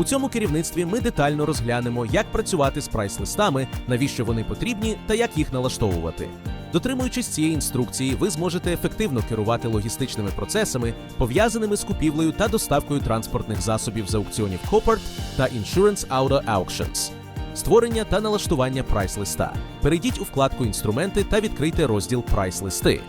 У цьому керівництві ми детально розглянемо, як працювати з прайс-листами, навіщо вони потрібні та як їх налаштовувати. Дотримуючись цієї інструкції, ви зможете ефективно керувати логістичними процесами, пов'язаними з купівлею та доставкою транспортних засобів з аукціонів Copart та Insurance Auto Auctions. Створення та налаштування прайс-листа. Перейдіть у вкладку Інструменти та відкрийте розділ Прайс-листи.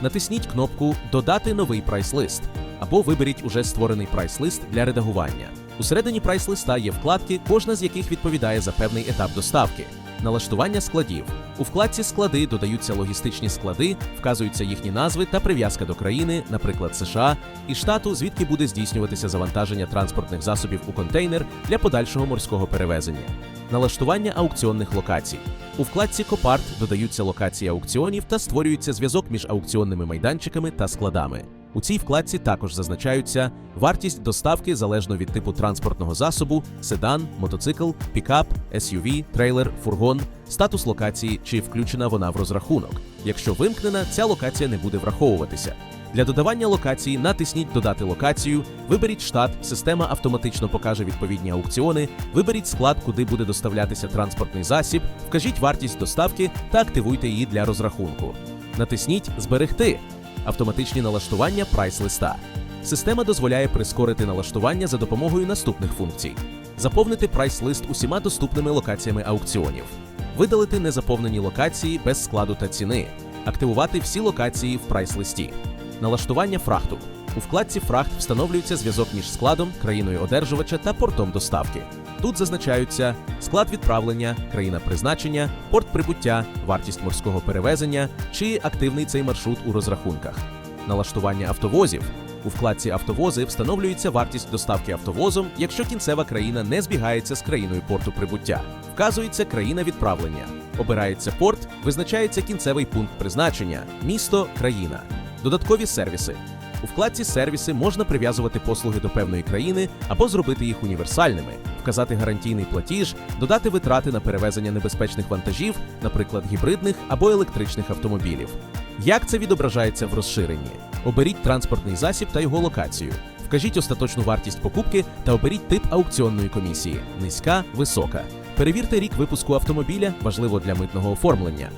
Натисніть кнопку Додати новий прайс-лист або виберіть уже створений прайс-лист для редагування. Усередині прайс-листа є вкладки, кожна з яких відповідає за певний етап доставки. Налаштування складів. У вкладці Склади додаються логістичні склади, вказуються їхні назви та прив'язка до країни, наприклад, США, і штату, звідки буде здійснюватися завантаження транспортних засобів у контейнер для подальшого морського перевезення. Налаштування аукціонних локацій. У вкладці Копарт додаються локації аукціонів та створюється зв'язок між аукціонними майданчиками та складами. У цій вкладці також зазначаються вартість доставки залежно від типу транспортного засобу, седан, мотоцикл, пікап, SUV, трейлер, фургон, статус локації чи включена вона в розрахунок. Якщо вимкнена, ця локація не буде враховуватися. Для додавання локації натисніть Додати локацію, виберіть штат, система автоматично покаже відповідні аукціони, виберіть склад, куди буде доставлятися транспортний засіб, вкажіть вартість доставки та активуйте її для розрахунку. Натисніть Зберегти автоматичні налаштування прайс-листа. Система дозволяє прискорити налаштування за допомогою наступних функцій: заповнити прайс-лист усіма доступними локаціями аукціонів, видалити незаповнені локації без складу та ціни, активувати всі локації в прайс-листі, налаштування фрахту. У вкладці Фрахт встановлюється зв'язок між складом, країною одержувача та портом доставки. Тут зазначаються склад відправлення, країна призначення, порт прибуття, вартість морського перевезення чи активний цей маршрут у розрахунках. Налаштування автовозів. У вкладці Автовози встановлюється вартість доставки автовозом, якщо кінцева країна не збігається з країною порту прибуття. Вказується країна відправлення. Обирається порт, визначається кінцевий пункт призначення, місто, країна. Додаткові сервіси. У вкладці Сервіси можна прив'язувати послуги до певної країни або зробити їх універсальними, вказати гарантійний платіж, додати витрати на перевезення небезпечних вантажів, наприклад, гібридних або електричних автомобілів. Як це відображається в розширенні? Оберіть транспортний засіб та його локацію. Вкажіть остаточну вартість покупки та оберіть тип аукціонної комісії низька, висока. Перевірте рік випуску автомобіля, важливо для митного оформлення.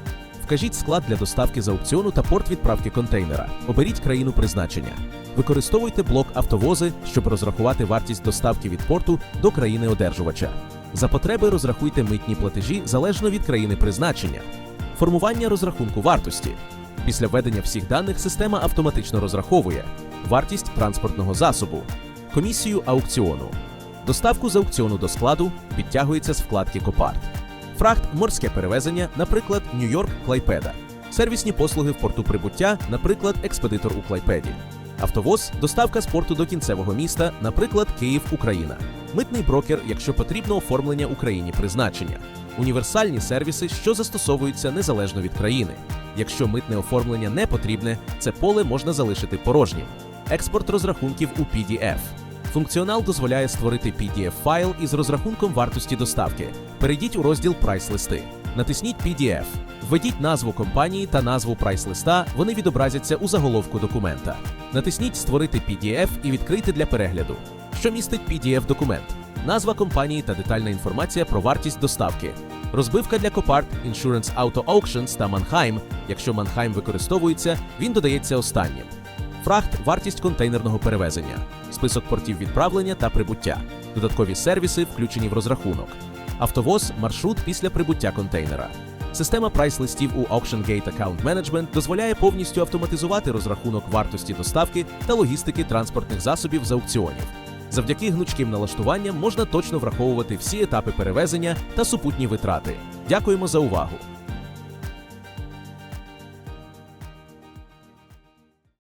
Вкажіть склад для доставки з аукціону та порт відправки контейнера. Оберіть країну призначення. Використовуйте блок автовози, щоб розрахувати вартість доставки від порту до країни одержувача. За потреби розрахуйте митні платежі залежно від країни призначення. Формування розрахунку вартості. Після введення всіх даних система автоматично розраховує вартість транспортного засобу, комісію аукціону. Доставку з аукціону до складу підтягується з вкладки Копарт. Фрахт морське перевезення, наприклад, Нью-Йорк, Клайпеда. Сервісні послуги в порту прибуття, наприклад, експедитор у Клайпеді. Автовоз доставка з порту до кінцевого міста, наприклад, Київ, Україна. Митний брокер, якщо потрібно оформлення Україні призначення. Універсальні сервіси, що застосовуються незалежно від країни. Якщо митне оформлення не потрібне, це поле можна залишити порожнім. Експорт розрахунків у PDF. Функціонал дозволяє створити PDF-файл із розрахунком вартості доставки. Перейдіть у розділ Прайс-листи. Натисніть PDF. Введіть назву компанії та назву прайс-листа, вони відобразяться у заголовку документа. Натисніть Створити PDF і відкрити для перегляду. Що містить PDF-документ? Назва компанії та детальна інформація про вартість доставки. Розбивка для Copart, Insurance Auto Auctions та Mannheim. Якщо Mannheim використовується, він додається останнім. Фрахт вартість контейнерного перевезення, список портів відправлення та прибуття, додаткові сервіси, включені в розрахунок, автовоз, маршрут після прибуття контейнера. Система прайс-листів у AuctionGate Account Management дозволяє повністю автоматизувати розрахунок вартості доставки та логістики транспортних засобів з аукціонів. Завдяки гнучким налаштуванням можна точно враховувати всі етапи перевезення та супутні витрати. Дякуємо за увагу!